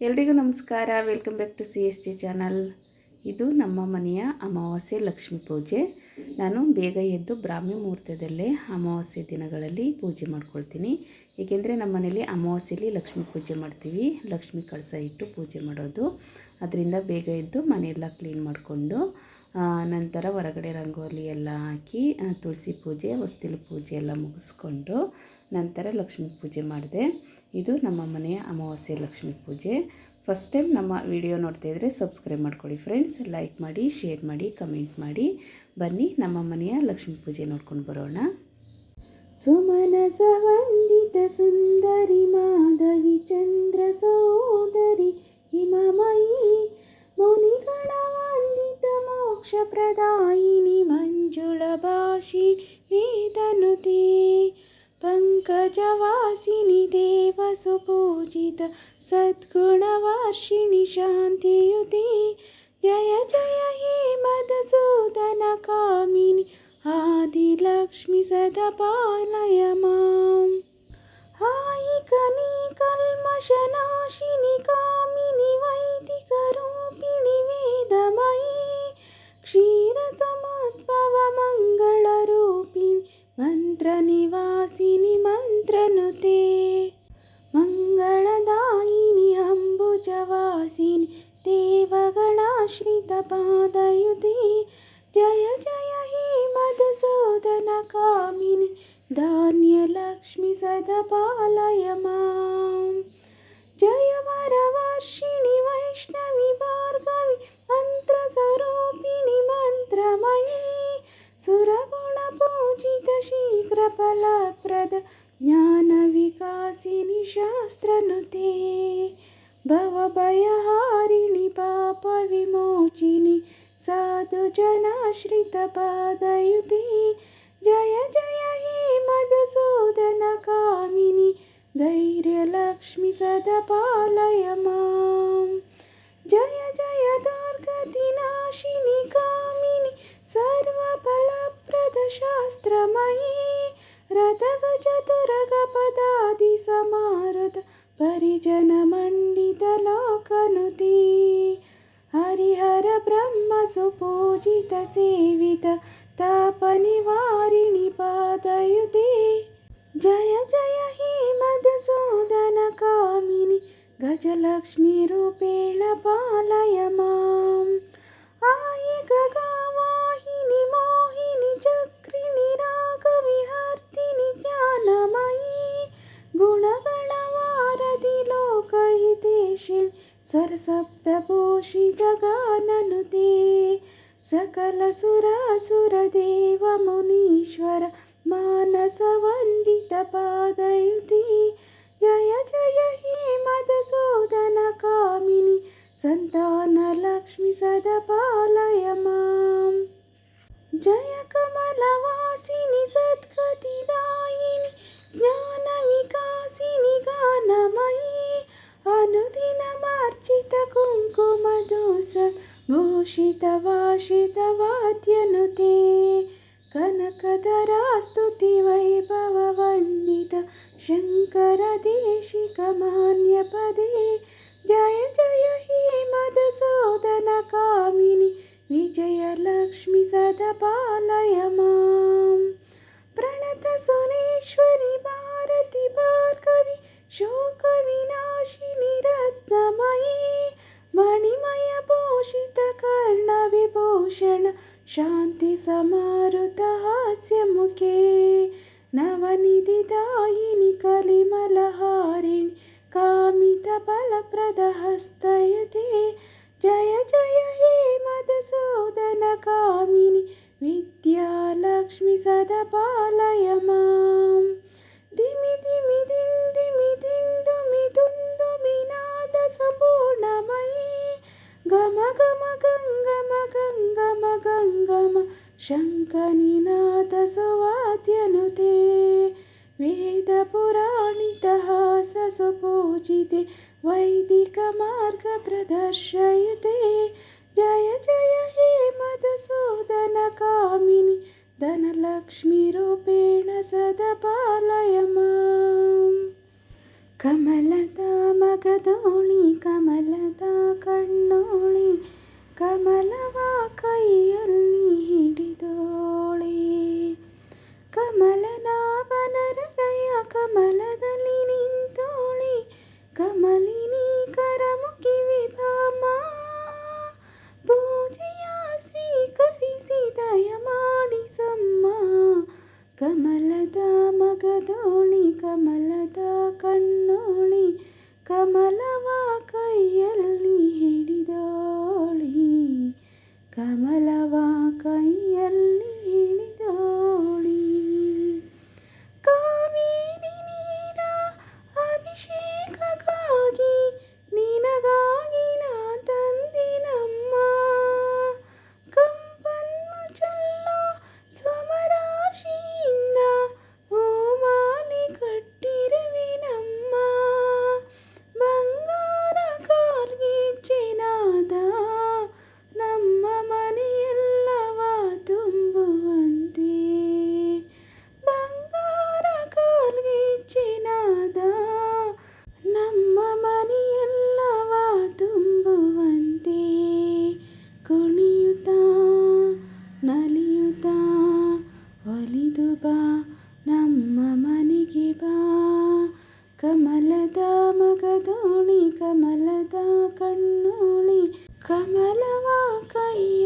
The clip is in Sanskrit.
ಎಲ್ರಿಗೂ ನಮಸ್ಕಾರ. Welcome back to C S T channel ಇದು ನಮ್ಮ ಮನೆಯ ಅಮಾವಾಸ್ಯೆ ಲಕ್ಷ್ಮೀ ಪೂಜೆ. ನಾನು ಬೇಗ ಎದ್ದು ಬ್ರಾಹ್ಮಿ ಮುಹೂರ್ತದಲ್ಲೇ ಅಮಾವಾಸ್ಯೆ ದಿನಗಳಲ್ಲಿ ಪೂಜೆ ಮಾಡ್ಕೊಳ್ತೀನಿ. ಏಕೆಂದರೆ ನಮ್ಮ ಮನೇಲಿ ಅಮಾವಾಸ್ಯೆಯಲ್ಲಿ ಲಕ್ಷ್ಮೀ ಪೂಜೆ ಮಾಡ್ತೀವಿ. ಲಕ್ಷ್ಮೀ ಕಳಸ ಇಟ್ಟು ಪೂಜೆ ಮಾಡೋದು. ಅದರಿಂದ ಬೇಗ ಎದ್ದು ಮನೆಯೆಲ್ಲ ಕ್ಲೀನ್ ಮಾಡಿಕೊಂಡು ನಂತರ ಹೊರಗಡೆ ರಂಗೋಲಿ ಎಲ್ಲ ಹಾಕಿ ತುಳಸಿ ಪೂಜೆ, ಹೊಸ್ತಿಲು ಪೂಜೆ ಎಲ್ಲ ಮುಗಿಸ್ಕೊಂಡು ನಂತರ ಲಕ್ಷ್ಮೀ ಪೂಜೆ ಮಾಡಿದೆ. ಇದು ನಮ್ಮ ಮನೆಯ ಅಮಾವಾಸ್ಯೆ ಲಕ್ಷ್ಮೀ ಪೂಜೆ. ಫಸ್ಟ್ ಟೈಮ್ ನಮ್ಮ ವಿಡಿಯೋ ನೋಡ್ತಾ ಇದ್ದರೆ ಸಬ್ಸ್ಕ್ರೈಬ್ ಮಾಡ್ಕೊಳ್ಳಿ ಫ್ರೆಂಡ್ಸ್ ಲೈಕ್ ಮಾಡಿ ಶೇರ್ ಮಾಡಿ ಕಮೆಂಟ್ ಮಾಡಿ. ಬನ್ನಿ ನಮ್ಮ ಮನೆಯ ಲಕ್ಷ್ಮೀ ಪೂಜೆ ನೋಡ್ಕೊಂಡು ಬರೋಣ. ಸುಮನಸ ವಂದಿತ ಸುಂದರಿ ಮಾಧವಿ ಚಂದ್ರ ಸೋದರಿ ಹಿಮಮಯಿ ಮುನಿಗಳ ವಂದಿತ मोक्षप्रदायिनि मञ्जुळवाषि तनुते पङ्कजवासिनि देवसुपूजित सद्गुणवार्षिणि शान्तियुते। जय जय हे मधुसूदनकामिनि आदिलक्ष्मि सदपालय मां हायिकनिकल्मषनाशिनि कामि आश्रितपादयुते जय जय हि मधुसूदनकामिनि धान्यलक्ष्मि सदपालय मां। जय वरवर्षिणि वैष्णवि भार्गवि मन्त्रस्वरूपिणि मन्त्रमयी। सुरगुणपूजित शीघ्रफलप्रद ज्ञानविकासिनि शास्त्रनुते। भवभयहारिणि पापविमोचिनि साधुजनाश्रितपादयुति जय जय जय हीमदसूदनकामिनि धैर्यलक्ष्मि सदपालय मां जय जय दुर्गतिनाशिनि कामिनि सर्वफलप्रदशास्त्रमयी रथगचतुरगपदादिसमारुत परिजनमण्डितलोकनुती। हरिहर ब्रह्मसुपूजितसेवित तपनिवारिणि पातयते जय जय हेमदसूदनकामिनि गजलक्ष्मीरूपेण पालय माम्। आयि गगावाहिनि मोहिनि चक्रिणि रागविहर्तिनि ज्ञानमयि ऋषि सरसप्तभूषिगगाननुते सकलसुरासुरदेवमुनीश्वर मानसवन्दितपादयुते जय जय हे मदसूदनकामिनि सन्तानलक्ष्मि सदपालय माम् जय कमलवासिनि सद्गतिदायिनि ज्ञानविकासिनि गानमयि अनुदिनमार्जित कुङ्कुमदोष भूषितवाषितवाद्यनुते कनकधरास्तुति वैभववन्दित शङ्करदेशिकमान्यपदे जय जय हे मधुसूदनकामिनि विजयलक्ष्मि सदा पालय माम् प्रणतसुनेश्वरि भारति भार्गवि शोकविनाशिनि मणिमयभूषितकर्णविभूषण शान्तिसमारुतहास्यमुखे नवनिधिदायिनि कलिमलहारिणि कामितफलप्रदहस्तयते जय जय हे मधुसूदनकामिनि विद्यालक्ष्मि सदा पालय माम् सुवाद्यनुते वेदपुराणितः स सुपूजिते वैदिकमार्गप्रदर्शयते। जय जय हे मधुसूदनकामिनि धनलक्ष्मीरूपेण सदपालय माम् कमलता मगदोणि कमलता कर्णौणि கமலவா கைய?